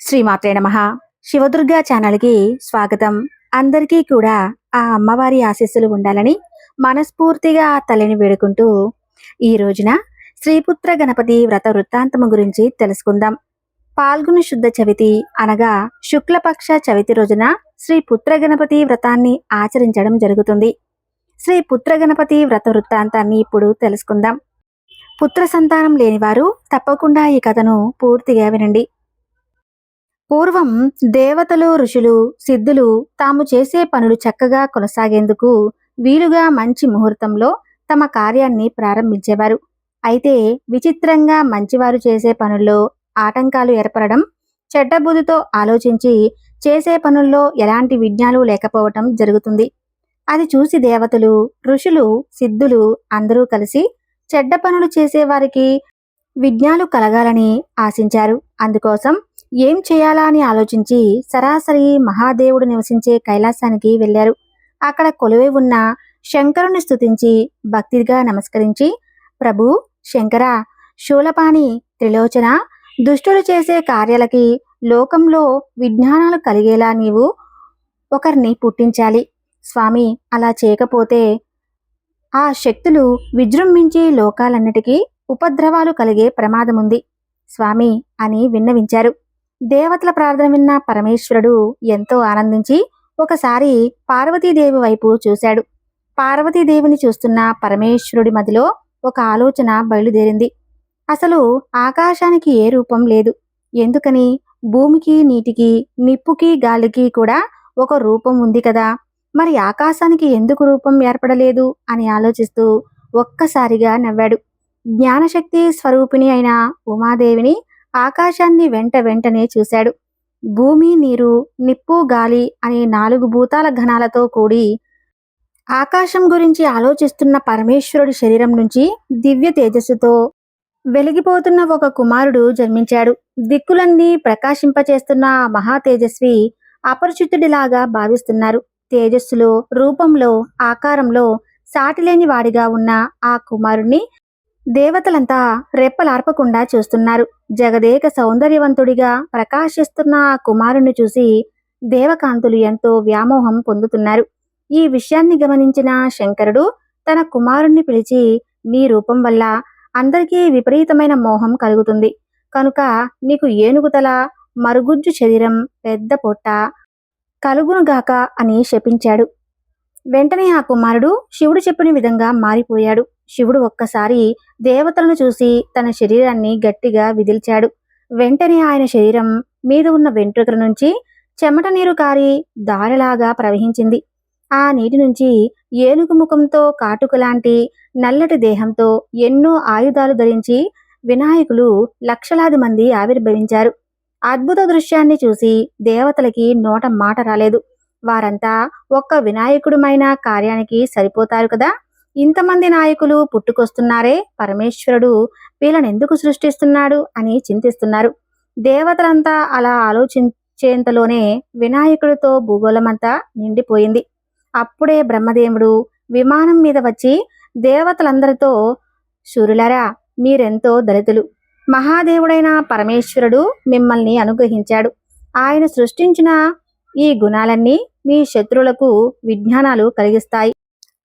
శ్రీమాత్రే నమ. శివదుర్గా ఛానల్కి స్వాగతం. అందరికీ కూడా ఆ అమ్మవారి ఆశీస్సులు ఉండాలని మనస్ఫూర్తిగా తల్లిని వేడుకుంటూ ఈ రోజున శ్రీపుత్ర గణపతి వ్రత వృత్తాంతము గురించి తెలుసుకుందాం. పాల్గుని శుద్ధ చవితి అనగా శుక్లపక్ష చవితి రోజున శ్రీ పుత్ర గణపతి వ్రతాన్ని ఆచరించడం జరుగుతుంది. శ్రీ పుత్ర గణపతి వ్రత వృత్తాంతాన్ని ఇప్పుడు తెలుసుకుందాం. పుత్ర సంతానం లేనివారు తప్పకుండా ఈ కథను పూర్తిగా వినండి. పూర్వం దేవతలు ఋషులు సిద్ధులు తాము చేసే పనులు చక్కగా కొనసాగేందుకు వీలుగా మంచి ముహూర్తంలో తమ కార్యాన్ని ప్రారంభించేవారు. అయితే విచిత్రంగా మంచివారు చేసే పనుల్లో ఆటంకాలు ఏర్పడడం చెడ్డబుద్ధితో ఆలోచించి చేసే పనుల్లో ఎలాంటి విజ్ఞాలు లేకపోవటం జరుగుతుంది. అది చూసి దేవతలు ఋషులు సిద్ధులు అందరూ కలిసి చెడ్డ పనులు చేసేవారికి విజ్ఞాలు కలగాలని ఆశించారు. అందుకోసం ఏం చేయాలా అని ఆలోచించి సరాసరి మహాదేవుడు నివసించే కైలాసానికి వెళ్ళారు అక్కడ కొలువై ఉన్న శంకరుని స్తుతించి భక్తిగా నమస్కరించి ప్రభు శంకర శూలపాణి త్రిలోచన దుష్టులు చేసే కార్యాలకి లోకంలో విజ్ఞానాలు కలిగేలా నీవు ఒకరిని పుట్టించాలి. స్వామి అలా చేయకపోతే ఆ శక్తులు విజృంభించి లోకాలన్నిటికీ ఉపద్రవాలు కలిగే ప్రమాదముంది. స్వామి అని విన్నవించారు. దేవతల ప్రార్థన విన్న పరమేశ్వరుడు ఎంతో ఆనందించి ఒకసారి పార్వతీదేవి వైపు చూశాడు. పార్వతీదేవిని చూస్తున్న పరమేశ్వరుడి మదిలో ఒక ఆలోచన బయలుదేరింది. అసలు ఆకాశానికి ఏ రూపం లేదు. ఎందుకని? భూమికి నీటికి నిప్పుకి గాలికి కూడా ఒక రూపం ఉంది కదా. మరి ఆకాశానికి ఎందుకు రూపం ఏర్పడలేదు అని ఆలోచిస్తూ ఒక్కసారిగా నవ్వాడు. జ్ఞానశక్తి స్వరూపిణి అయిన ఉమాదేవిని ఆకాశాన్ని వెంట వెంటనే చూశాడు. భూమి నీరు నిప్పు గాలి అనే నాలుగు భూతాల ఘనాలతో కూడి ఆకాశం గురించి ఆలోచిస్తున్న పరమేశ్వరుడి శరీరం నుంచి దివ్య తేజస్సుతో వెలిగిపోతున్న ఒక కుమారుడు జన్మించాడు. దిక్కులన్నీ ప్రకాశింపచేస్తున్న ఆ మహా తేజస్వి అపరిచితుడిలాగా భావిస్తున్నారు. తేజస్సులో రూపంలో ఆకారంలో సాటిలేని వాడిగా ఉన్న ఆ కుమారుణ్ణి దేవతలంతా రెప్పలార్పకుండా చూస్తున్నారు. జగదేక సౌందర్యవంతుడిగా ప్రకాశిస్తున్న ఆ కుమారుణ్ణి చూసి దేవకాంతులు ఎంతో వ్యామోహం పొందుతున్నారు. ఈ విషయాన్ని గమనించిన శంకరుడు తన కుమారుణ్ణి పిలిచి నీ రూపం వల్ల అందరికీ విపరీతమైన మోహం కలుగుతుంది. కనుక నీకు ఏనుగుతల మరుగుజ్జు శరీరం పెద్ద పొట్ట కలుగునుగాక అని శపించాడు. వెంటనే ఆ కుమారుడు శివుడు చెప్పిన విధంగా మారిపోయాడు. శివుడు ఒక్కసారి దేవతలను చూసి తన శరీరాన్ని గట్టిగా విదిల్చాడు. వెంటనే ఆయన శరీరం మీద ఉన్న వెంట్రుకల నుంచి చెమట నీరు కారి దారిలాగా ప్రవహించింది. ఆ నీటి నుంచి ఏనుగు ముఖంతో కాటుకలాంటి నల్లటి దేహంతో ఎన్నో ఆయుధాలు ధరించి వినాయకులు లక్షలాది మంది ఆవిర్భవించారు. అద్భుత దృశ్యాన్ని చూసి దేవతలకి నోట మాట రాలేదు. వారంతా ఒక్క వినాయకుడుమైన కార్యానికి సరిపోతారు కదా? ఇంతమంది నాయకులు పుట్టుకొస్తున్నారే? పరమేశ్వరుడు వీళ్ళనెందుకు సృష్టిస్తున్నాడు అని చింతిస్తున్నారు. దేవతలంతా అలా ఆలోచించేంతలోనే వినాయకుడితో భూగోళమంతా నిండిపోయింది. అప్పుడే బ్రహ్మదేవుడు విమానం మీద వచ్చి దేవతలందరితో సూర్యులరా మీరెంతో దళితులు. మహాదేవుడైన పరమేశ్వరుడు మిమ్మల్ని అనుగ్రహించాడు. ఆయన సృష్టించిన ఈ గుణాలన్నీ మీ శత్రువులకు విజ్ఞానాలు కలిగిస్తాయి.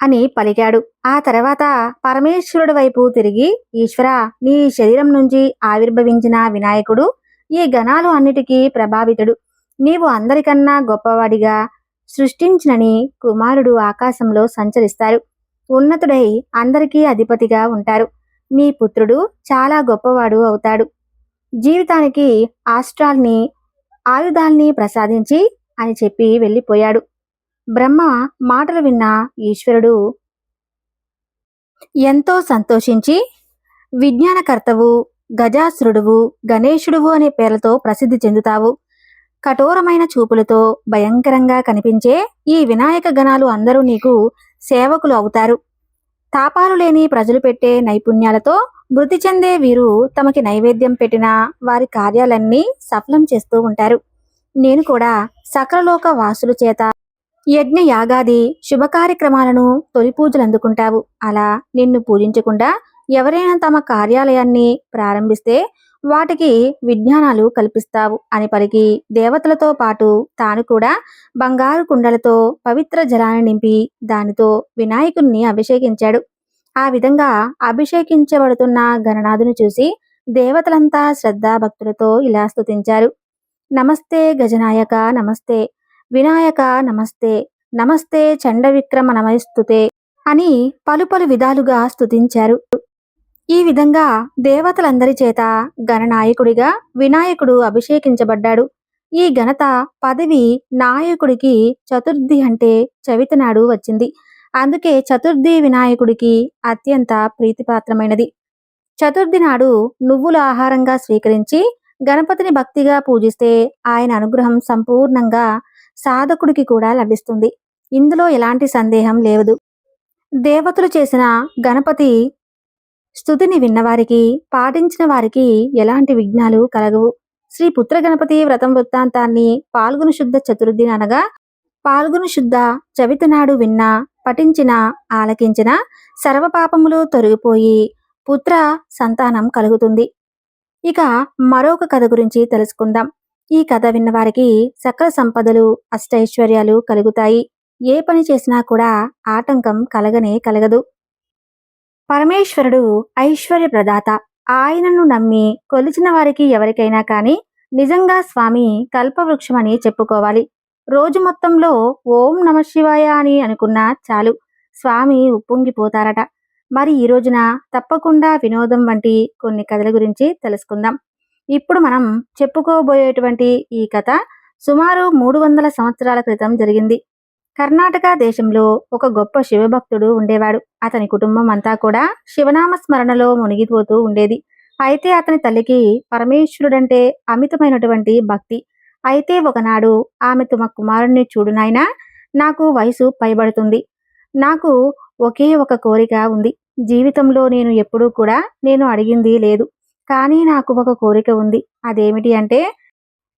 అని పలికాడు. ఆ తర్వాత పరమేశ్వరుడి వైపు తిరిగి ఈశ్వర నీ శరీరం నుంచి ఆవిర్భవించిన వినాయకుడు ఈ గణాలు అన్నిటికీ ప్రభావితుడు. నీవు అందరికన్నా గొప్పవాడిగా సృష్టించినని కుమారుడు ఆకాశంలో సంచరిస్తారు. ఉన్నతుడై అందరికీ అధిపతిగా ఉంటారు. మీ పుత్రుడు చాలా గొప్పవాడు అవుతాడు. జీవితానికి ఆస్ట్రాల్ని ఆయుధాల్ని ప్రసాదించి అని చెప్పి వెళ్ళిపోయాడు. బ్రహ్మ మాటలు విన్న ఈశ్వరుడు ఎంతో సంతోషించి విజ్ఞానకర్తవు గజాసురుడువు గణేశుడువు అనే పేర్లతో ప్రసిద్ధి చెందుతావు. కఠోరమైన చూపులతో భయంకరంగా కనిపించే ఈ వినాయక గణాలు అందరూ నీకు సేవకులు అవుతారు. తాపాలు లేని ప్రజలు పెట్టే నైపుణ్యాలతో మృతి చెందే వీరు తమకి నైవేద్యం పెట్టిన వారి కార్యాలన్నీ సఫలం చేస్తూ ఉంటారు. నేను కూడా సకలలోక వాసుల చేత యజ్ఞ యాగాది శుభ కార్యక్రమాలను తొలి పూజలు అందుకుంటావు అలా నిన్ను పూజించకుండా ఎవరైనా తమ కార్యాలయాన్ని ప్రారంభిస్తే వాటికి విజ్ఞానాలు కల్పిస్తావు అని పలికి దేవతలతో పాటు తాను కూడా బంగారు కుండలతో పవిత్ర జలాన్ని నింపి దానితో వినాయకుణ్ణి అభిషేకించాడు. ఆ విధంగా అభిషేకించబడుతున్న గణనాథుని చూసి దేవతలంతా శ్రద్ధాభక్తులతో ఇలా స్తుతించారు. నమస్తే గజనాయక నమస్తే. వినాయక నమస్తే. నమస్తే చండ విక్రమ నమస్తుతే అని పలు పలు విధాలుగా స్తుతించారు. ఈ విధంగా దేవతలందరి చేత గణనాయకుడిగా వినాయకుడు అభిషేకించబడ్డాడు. ఈ ఘనత పదవి నాయకుడికి చతుర్థి అంటే చవితి నాడు వచ్చింది. అందుకే చతుర్థి వినాయకుడికి అత్యంత ప్రీతిపాత్రమైనది. చతుర్థి నాడు నువ్వుల ఆహారంగా స్వీకరించి గణపతిని భక్తిగా పూజిస్తే ఆయన అనుగ్రహం సంపూర్ణంగా సాధకుడికి కూడా లభిస్తుంది. ఇందులో ఎలాంటి సందేహం లేదు దేవతలు చేసిన గణపతి స్థుతిని విన్నవారికి పాటించిన వారికి ఎలాంటి విఘ్నాలు కలగవు. శ్రీ పుత్ర గణపతి వ్రతం వృత్తాంతాన్ని పాల్గొన శుద్ధ చతుర్థి అనగా పాల్గొన శుద్ధ చవితి నాడు విన్న పఠించిన ఆలకించిన సర్వపాపములు తొలగిపోయి పుత్ర సంతానం కలుగుతుంది. ఇక మరొక కథ గురించి తెలుసుకుందాం. ఈ కథ విన్నవారికి సకల సంపదలు అష్టైశ్వర్యాలు కలుగుతాయి. ఏ పని చేసినా కూడా ఆటంకం కలగనే కలగదు. పరమేశ్వరుడు ఐశ్వర్య ప్రదాత. ఆయనను నమ్మి కొలిచిన వారికి ఎవరికైనా కానీ నిజంగా స్వామి కల్పవృక్షమని చెప్పుకోవాలి. రోజు మొత్తంలో ఓం నమ శివాయ అని అనుకున్నా చాలు. స్వామి ఉప్పొంగిపోతారట. మరి ఈ రోజున తప్పకుండా వినోదం వంటి కొన్ని కథల గురించి తెలుసుకుందాం. ఇప్పుడు మనం చెప్పుకోబోయేటువంటి ఈ కథ సుమారు మూడు వందల సంవత్సరాల క్రితం జరిగింది. కర్ణాటక దేశంలో ఒక గొప్ప శివభక్తుడు ఉండేవాడు. అతని కుటుంబం అంతా కూడా శివనామ స్మరణలో మునిగిపోతూ ఉండేది. అయితే అతని తల్లికి పరమేశ్వరుడంటే అమితమైనటువంటి భక్తి. అయితే ఒకనాడు ఆమె తమ కుమారుణ్ణి చూడు నాకు వయసు పైబడుతుంది. నాకు ఒకే ఒక కోరిక ఉంది. జీవితంలో నేను ఎప్పుడూ కూడా నేను అడిగింది లేదు. కానీ నాకు ఒక కోరిక ఉంది. అదేమిటి అంటే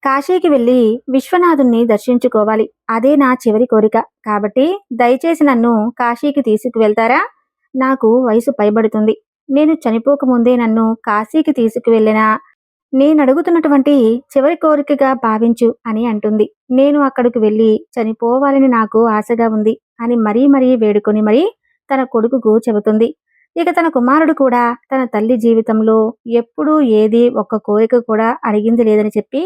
కాశీకి వెళ్ళి విశ్వనాథుణ్ణి దర్శించుకోవాలి. అదే నా చివరి కోరిక. కాబట్టి దయచేసి నన్ను కాశీకి తీసుకువెళ్తారా? నాకు వయసు పైబడుతుంది. నేను చనిపోకముందే నన్ను కాశీకి తీసుకువెళ్ళినా నేను అడుగుతున్నటువంటి చివరి కోరికగా భావించు అని అంటుంది. నేను అక్కడికి వెళ్ళి చనిపోవాలని నాకు ఆశగా ఉంది అని మరీ మరీ వేడుకొని మరీ తన కొడుకుకు చెబుతుంది. ఇక తన కుమారుడు కూడా తన తల్లి జీవితంలో ఎప్పుడూ ఏది ఒక్క కోరిక కూడా అడిగింది లేదని చెప్పి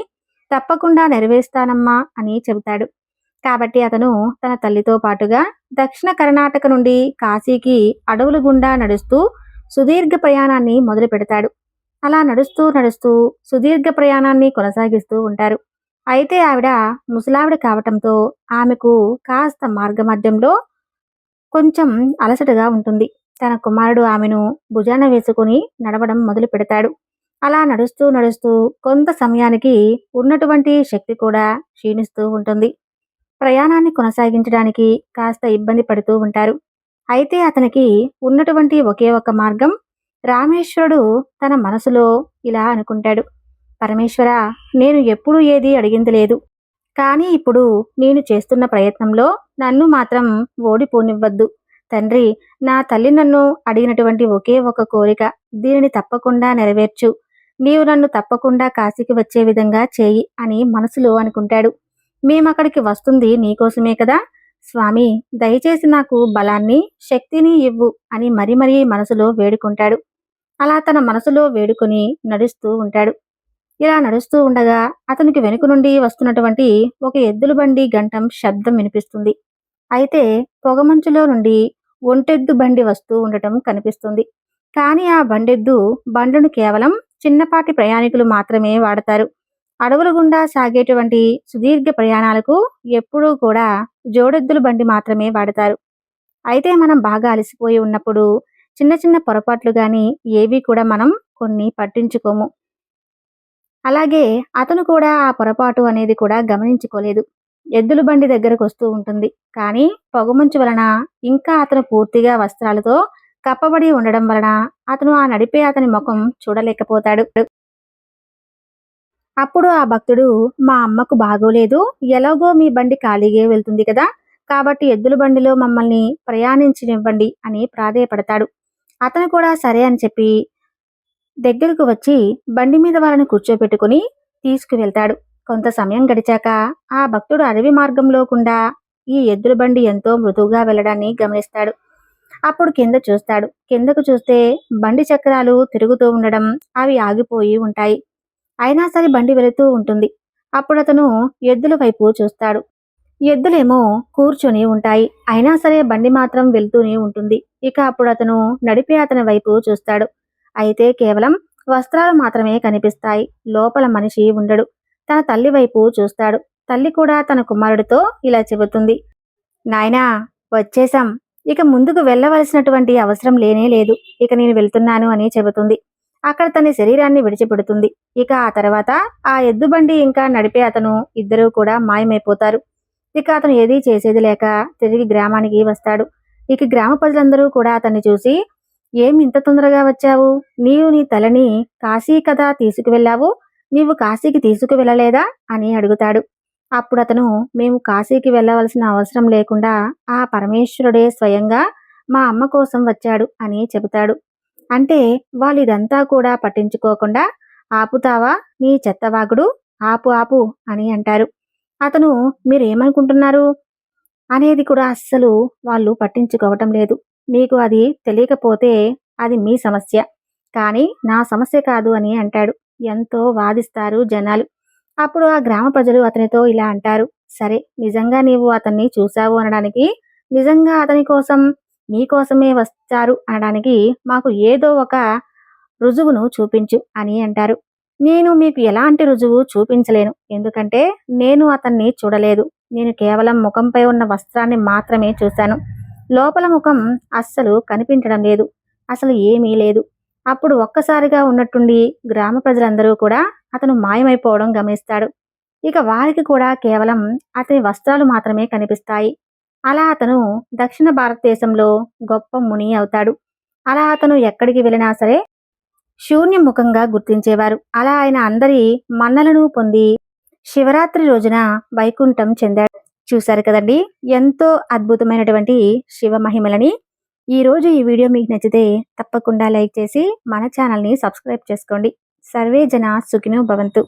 తప్పకుండా నెరవేరుస్తానమ్మా అని చెబుతాడు. కాబట్టి అతను తన తల్లితో పాటుగా దక్షిణ కర్ణాటక నుండి కాశీకి అడవుల గుండా నడుస్తూ సుదీర్ఘ ప్రయాణాన్ని మొదలు పెడతాడు. అలా నడుస్తూ నడుస్తూ సుదీర్ఘ ప్రయాణాన్ని కొనసాగిస్తూ ఉంటారు. అయితే ఆవిడ ముసలావిడ కావటంతో ఆమెకు కాస్త మార్గమధ్యంలో కొంచెం అలసటగా ఉంటుంది. తన కుమారుడు ఆమెను భుజాన వేసుకుని నడవడం మొదలు పెడతాడు. అలా నడుస్తూ నడుస్తూ కొంత సమయానికి ఉన్నటువంటి శక్తి కూడా క్షీణిస్తూ ఉంటుంది. ప్రయాణాన్ని కొనసాగించడానికి కాస్త ఇబ్బంది పడుతూ ఉంటారు. అయితే అతనికి ఉన్నటువంటి ఒకే ఒక మార్గం రామేశ్వరుడు తన మనసులో ఇలా అనుకుంటాడు. పరమేశ్వర నేను ఎప్పుడూ ఏది అడిగింది లేదు. కానీ ఇప్పుడు నేను చేస్తున్న ప్రయత్నంలో నన్ను మాత్రం ఓడిపోనివ్వద్దు. తండ్రి నా తల్లి నన్ను అడిగినటువంటి ఒకే ఒక కోరిక దీనిని తప్పకుండా నెరవేర్చు. నీవు నన్ను తప్పకుండా కాశీకి వచ్చే విధంగా చేయి అని మనసులో అనుకుంటాడు. మేమక్కడికి వస్తుంది నీకోసమే కదా? స్వామి దయచేసి నాకు బలాన్ని శక్తిని ఇవ్వు అని మరి మరీ మనసులో వేడుకుంటాడు. అలా తన మనసులో వేడుకొని నడుస్తూ ఉంటాడు. ఇలా నడుస్తూ ఉండగా అతనికి వెనుక నుండి వస్తున్నటువంటి ఒక ఎద్దుల బండి గంటం శబ్దం వినిపిస్తుంది. అయితే పొగమంచులో నుండి ఒంటెద్దు బండి వస్తూ ఉండటం కనిపిస్తుంది. కానీ ఆ బండెద్దు బండును కేవలం చిన్నపాటి ప్రయాణికులు మాత్రమే వాడతారు. అడవుల గుండా సాగేటువంటి సుదీర్ఘ ప్రయాణాలకు ఎప్పుడూ కూడా జోడెద్దుల బండి మాత్రమే వాడతారు. అయితే మనం బాగా అలసిపోయి ఉన్నప్పుడు చిన్న చిన్న పొరపాట్లు గాని ఏవి కూడా మనం కొన్ని పట్టించుకోము. అలాగే అతను కూడా ఆ పొరపాటు అనేది కూడా గమనించుకోలేదు. ఎద్దుల బండి దగ్గరకు వస్తూ ఉంటుంది. కానీ పొగమంచు వలన ఇంకా అతను పూర్తిగా వస్త్రాలతో కప్పబడి ఉండడం వలన అతను ఆ నడిపే అతని ముఖం చూడలేకపోతాడు. అప్పుడు ఆ భక్తుడు మా అమ్మకు బాగోలేదు. ఎలాగో మీ బండి ఖాళీగా వెళ్తుంది కదా. కాబట్టి ఎద్దుల బండిలో మమ్మల్ని ప్రయాణించనివ్వండి అని ప్రాధేయపడతాడు. అతను కూడా సరే అని చెప్పి దగ్గరకు వచ్చి బండి మీద వాళ్ళని కూర్చోపెట్టుకుని తీసుకువెళ్తాడు. కొంత సమయం గడిచాక ఆ భక్తుడు అడవి మార్గంలో గుండా ఈ ఎద్దుల బండి ఎంతో మృదువుగా వెళ్ళడాన్ని గమనిస్తాడు. అప్పుడు కింద చూస్తాడు. కిందకు చూస్తే బండి చక్రాలు తిరుగుతూ ఉండడం అవి ఆగిపోయి ఉంటాయి. అయినా సరే బండి వెళుతూ ఉంటుంది. అప్పుడు అతను ఎద్దుల వైపు చూస్తాడు. ఎద్దులేమో కూర్చొని ఉంటాయి. అయినా సరే బండి మాత్రం వెళ్తూనే ఉంటుంది. ఇక అప్పుడు అతను నడిపే అతని వైపు చూస్తాడు. అయితే కేవలం వస్త్రాలు మాత్రమే కనిపిస్తాయి. లోపల మనిషి ఉండడు. తన తల్లి వైపు చూస్తాడు. తల్లి కూడా తన కుమారుడితో ఇలా చెబుతుంది. నాయనా వచ్చేసాం ఇక ముందుకు వెళ్ళవలసినటువంటి అవసరం లేనే లేదు. ఇక నేను వెళ్తున్నాను అని చెబుతుంది. అక్కడ తన శరీరాన్ని విడిచిపెడుతుంది. ఇక ఆ తర్వాత ఆ ఎద్దుబండి ఇంకా నడిపే అతను ఇద్దరూ కూడా మాయమైపోతారు. ఇక అతను ఏదీ చేసేది లేక తిరిగి గ్రామానికి వస్తాడు. ఇక గ్రామ ప్రజలందరూ కూడా అతన్ని చూసి ఏం ఇంత తొందరగా వచ్చావు? నీవు నీ తలని కాశీ కదా తీసుకువెళ్ళావు. నీవు కాశీకి తీసుకువెళ్ళలేదా? అని అడుగుతాడు. అప్పుడు అతను మేము కాశీకి వెళ్ళవలసిన అవసరం లేకుండా ఆ పరమేశ్వరుడే స్వయంగా మా అమ్మ కోసం వచ్చాడు అని చెబుతాడు. అంటే వాళ్ళు ఇదంతా కూడా పట్టించుకోకుండా ఆపుతావా? నీ చెత్తవాగుడు ఆపు ఆపు అని అంటారు. అతను మీరేమనుకుంటున్నారు? అనేది కూడా అస్సలు వాళ్ళు పట్టించుకోవటం లేదు. మీకు అది తెలియకపోతే అది మీ సమస్య. కానీ నా సమస్య కాదు అని అంటాడు. ఎంతో వాదిస్తారు జనాలు. అప్పుడు ఆ గ్రామ ప్రజలు అతనితో ఇలా అంటారు. సరే నిజంగా నీవు అతన్ని చూశావు అనడానికి నిజంగా అతని కోసం మీకోసమే వస్తారు అనడానికి మాకు ఏదో ఒక రుజువును చూపించు అని అంటారు. నేను మీకు ఎలాంటి రుజువు చూపించలేను. ఎందుకంటే నేను అతన్ని చూడలేదు. నేను కేవలం ముఖంపై ఉన్న వస్త్రాన్ని మాత్రమే చూశాను. లోపల ముఖం అస్సలు కనిపించడం లేదు. అసలు ఏమీ లేదు. అప్పుడు ఒక్కసారిగా ఉన్నట్టుండి గ్రామ ప్రజలందరూ కూడా అతను మాయమైపోవడం గమనిస్తాడు. ఇక వారికి కూడా కేవలం అతని వస్త్రాలు మాత్రమే కనిపిస్తాయి. అలా అతను దక్షిణ భారతదేశంలో గొప్ప ముని అవుతాడు. అలా అతను ఎక్కడికి వెళ్ళినా సరే శూన్యముఖంగా గుర్తించేవారు. అలా ఆయన అందరి మన్నలను పొంది శివరాత్రి రోజున వైకుంఠం చెందాడు. చూశారు కదండి? ఎంతో అద్భుతమైనటువంటి శివ మహిమలని ఈ రోజు ఈ వీడియో మీకు నచ్చితే తప్పకుండా లైక్ చేసి మన ఛానల్ని సబ్స్క్రైబ్ చేసుకోండి. సర్వే జన సుఖినో భవంతు.